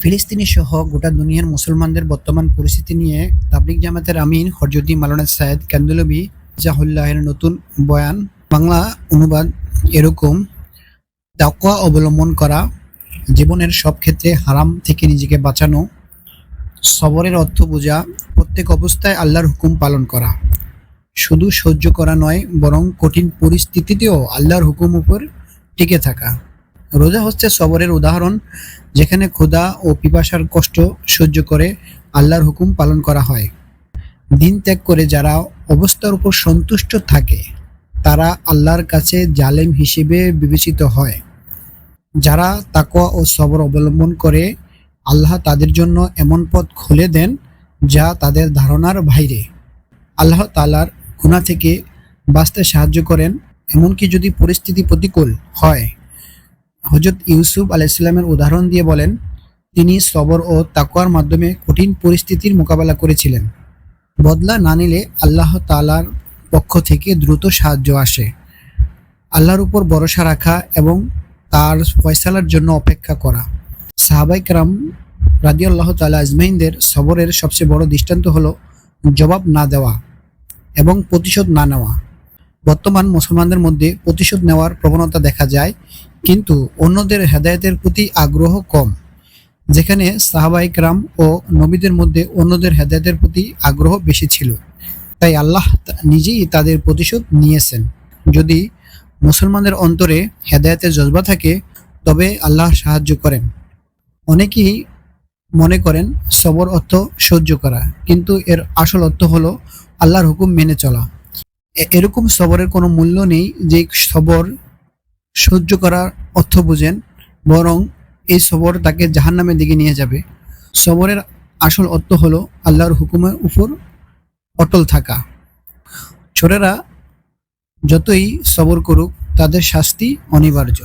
ফিলিস্তিনি সহ গোটা দুনিয়ার মুসলমানদের বর্তমান পরিস্থিতি নিয়ে তাবলিক জামাতের আমিন হরজুদ্দিন মালানা সায়েদ কান্দুলবি জাহুল্লাহের নতুন বয়ান, বাংলা অনুবাদ এরকম তাকওয়া অবলম্বন করা, জীবনের সব ক্ষেত্রে হারাম থেকে নিজেকে বাঁচানো, সবরের অর্থ বোঝা, প্রত্যেক অবস্থায় আল্লাহর হুকুম পালন করা। শুধু সহ্য করা নয়, বরং কঠিন পরিস্থিতিতেও আল্লাহর হুকুম উপর টিকে থাকা। রোজা হচ্ছে সবরের উদাহরণ, যেখানে ক্ষুধা ও পিপাসার কষ্ট সহ্য করে আল্লাহর হুকুম পালন করা হয়। দিন ত্যাগ করে যারা অবস্থার উপর সন্তুষ্ট থাকে, তারা আল্লাহর কাছে জালেম হিসেবে বিবেচিত হয়। যারা তাকোয়া ও সবর অবলম্বন করে, আল্লাহ তাদের জন্য এমন পথ খুলে দেন যা তাদের ধারণার বাইরে। আল্লাহ তালার গুণা থেকে বাঁচতে সাহায্য করেন, এমনকি যদি পরিস্থিতি প্রতিকূল হয় হজরত ইউসুফ আলাইসাল্লামের উদাহরণ দিয়ে বলেন, তিনি সবর ও তাকওয়ার মাধ্যমে কঠিন পরিস্থিতির মোকাবেলা করেছিলেন। বদলা না নিলে আল্লাহ তালার পক্ষ থেকে দ্রুত সাহায্য আসে। আল্লাহর উপর ভরসা রাখা এবং তার ফয়সালার জন্য অপেক্ষা করা। সাহাবাই কারাম রাজি আল্লাহ তালা আজমাইনদের সবরের সবচেয়ে বড় দৃষ্টান্ত হলো জবাব না দেওয়া এবং প্রতিশোধ না নেওয়া। বর্তমান মুসলমানদের মধ্যে প্রতিশোধ নেওয়ার প্রবণতা দেখা যায় কিন্তু অন্যদের হেদায়তের প্রতি আগ্রহ কম, যেখানে সাহাবাইক রাম ও নবীদের মধ্যে অন্যদের হেদায়েতের প্রতি আগ্রহ বেশি ছিল। তাই আল্লাহ নিজেই তাদের প্রতিশোধ নিয়েছেন। যদি মুসলমানদের অন্তরে হেদায়তের জজবা থাকে, তবে আল্লাহ সাহায্য করেন। অনেকেই মনে করেন সবর অর্থ সহ্য করা, কিন্তু এর আসল অর্থ হলো আল্লাহর হুকুম মেনে চলা। এরকম সবরের কোনো মূল্য নেই যে সবর সহ্য করার অর্থ বোঝেন, বরং এই সবর তাকে জাহান্নামের দিকে নিয়ে যাবে। সবরের আসল অর্থ হলো আল্লাহর হুকুমের উপর অটল থাকা। ছোটেরা যতই সবর করুক, তাদের শাস্তি অনিবার্য।